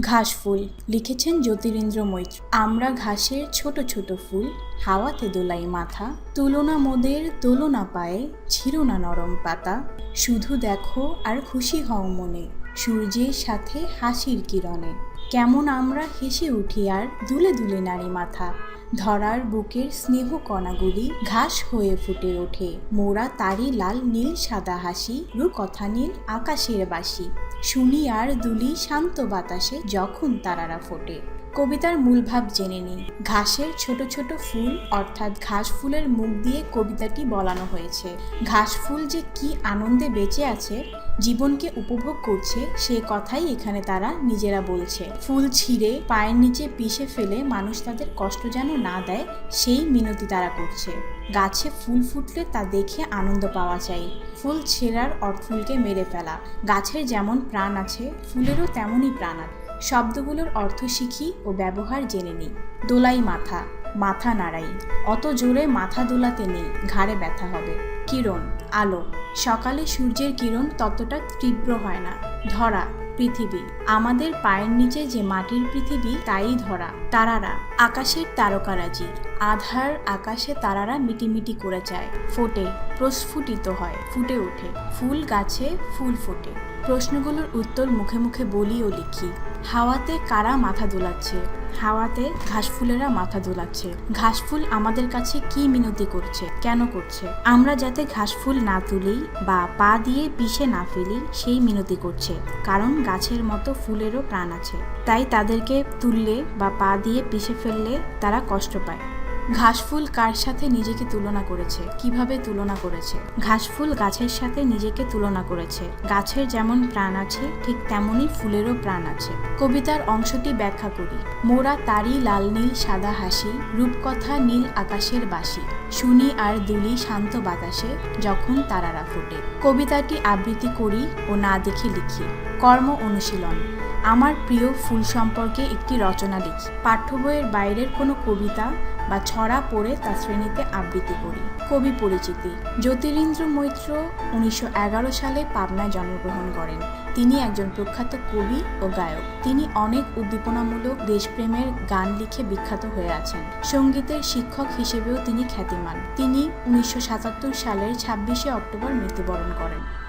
ঘাস ফুল লিখেছেন জ্যোতিরিন্দ্র মৈত্র। আমরা ঘাসের ছোট ছোট ফুল, হাওয়াতে দোলাই মাথা, তুলনা মোদের তুলনা পায়ে ছিল না নরম পাতা। শুধু দেখো আর খুশি হও মনে, সূর্যের সাথে হাসির কিরণে। কেমন আমরা হেসে উঠি আর দুলে দুলে নারী মাথা। ধরার বুকের স্নেহ কণাগুলি ঘাস হয়ে ফুটে ওঠে। মোরা তারি লাল, নীল, সাদা হাসি রু কথা নীল, আকাশের বাসি শুনি আর দুলি শান্ত বাতাসে যখন তারারা ফোটে। কবিতার মূল ভাব জেনে নিই। ঘাসের ছোট ছোট ফুল, অর্থাৎ ঘাস ফুলের মুখ দিয়ে কবিতাটি বলানো হয়েছে। ঘাস ফুল যে কি আনন্দে বেঁচে আছে, জীবনকে উপভোগ করছে, সে কথাই এখানে তারা নিজেরা বলছে। ফুল ছিঁড়ে, পায়ের নিচে পিষে ফেলে মানুষ তাদের কষ্ট যেন না দেয়, সেই মিনতি তারা করছে। গাছে ফুল ফুটলে তা দেখে আনন্দ পাওয়া চাই ফুল ছেঁড়ার অর্থ ফুলকে মেরে ফেলা। গাছের যেমন প্রাণ আছে, ফুলেরও তেমনই প্রাণ আছে। শব্দগুলোর অর্থ শিখি ও ব্যবহার জেনে নিই। দোলাই মাথা মাথা নাড়াই। অত জোরে মাথা দোলাতে নেই, ঘাড়ে ব্যথা হবে। কিরণ, আলো। সকালে সূর্যের কিরণ ততটা তীব্র হয় না। ধরা, পৃথিবী। আমাদের পায়ের নিচে যে মাটির পৃথিবী, তাই ধরা। তারারা, আকাশের তারকারাজি আধার, আকাশে তারারা মিটিমিটি করে যায়। ফোটে, প্রস্ফুটিত হয়, ফুটে ওঠে। ফুল গাছে ফুল ফোটে। প্রশ্নগুলোর উত্তর মুখে মুখে বলি ও লিখি। হাওয়াতে কারা মাথা দোলাচ্ছে? হাওয়াতে ঘাসফুলেরা মাথা দোলাচ্ছে। ঘাসফুল আমাদের কাছে কি মিনতি করছে? কেন করছে? আমরা যাতে ঘাসফুল না তুলি বা পা দিয়ে পিষে না ফেলি, সেই মিনতি করছে। কারণ গাছের মতো ফুলেরও প্রাণ আছে। তাই তাদেরকে তুললে বা পা দিয়ে পিষে ফেললে তারা কষ্ট পায়। ঘাসফুল কার সাথে নিজেকে তুলনা করেছে? কীভাবে তুলনা করেছে? ঘাসফুল গাছের সাথে নিজেকে তুলনা করেছে। গাছের যেমন প্রাণ আছে, ঠিক তেমনই ফুলেরও প্রাণ আছে। কবিতার অংশটি ব্যাখ্যা করি। মোরা তারি লাল নীল সাদা হাসি, রূপকথা নীল আকাশের বাসি। শুনি আর দুলি শান্ত বাতাসে, যখন তারারা ফোটে। কবিতাটি আবৃত্তি করি ও না দেখে লিখি। কর্ম অনুশীলন। আমার প্রিয় ফুল সম্পর্কে একটি রচনা লিখি। পাঠ্য বইয়ের বাইরের কোনো কবিতা বা ছড়া পড়ে তা শ্রেণীতে আবৃত্তি করি। কবি পরিচিতি। জ্যোতিরিন্দ্র মৈত্র উনিশশো এগারো সালে পাবনায় জন্মগ্রহণ করেন। তিনি একজন প্রখ্যাত কবি ও গায়ক। তিনি অনেক উদ্দীপনামূলক দেশপ্রেমের গান লিখে বিখ্যাত হয়ে আছেন। সঙ্গীতের শিক্ষক হিসেবেও তিনি খ্যাতিমান। তিনি উনিশশো সাতাত্তর সালের ছাব্বিশে অক্টোবর মৃত্যুবরণ করেন।